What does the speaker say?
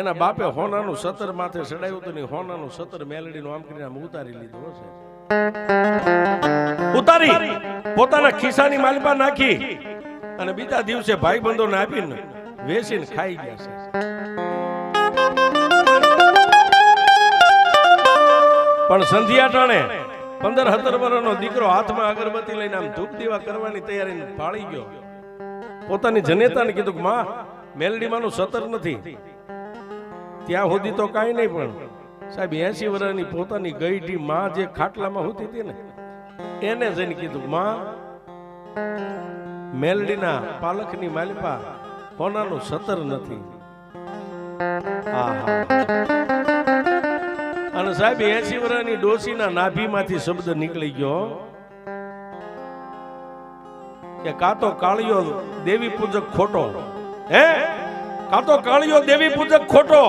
એના બાપે હોનાનું સતર માથે ચડાવ્યું હતું ને હોનાનું સતર મેલડીનું આમ કરીને આમ ઉતારી લીધું હશે. ઉતારી. પોતાના ખિસ્સાની માલપા નાખી અને બીજા દિવસે ભાઈબંધોને આપીને વેચીને ખાઈ ગયા છે. પણ સંધ્યા ટાણે પંદર સત્તર વર્ષનો દીકરો હાથમાં અગરબત્તી લઈને આમ ધૂપ દીવા કરવાની તૈયારી ફાળી ગયો. પોતાની જનેતાને કીધું કે માં મેલડીમાંનું સતર નથી. ત્યાં સુધી તો કાંઈ નહીં પણ સાહેબ એસી વર્ષની પોતાની ગઈઢી માં જે ખાટલામાં હોતી હતી ને, એને જઈને કીધું, માં, મેલડીના પાલખની માલિપા કોનાનું સતર નથી. અને સાહેબ એસી વર્ષની ડોસીના નાભીમાંથી શબ્દ નીકળી ગયો કે કાતો કાળિયો દેવી પૂજક ખોટો. હે? કાતો કાળિયો દેવી પૂજક ખોટો.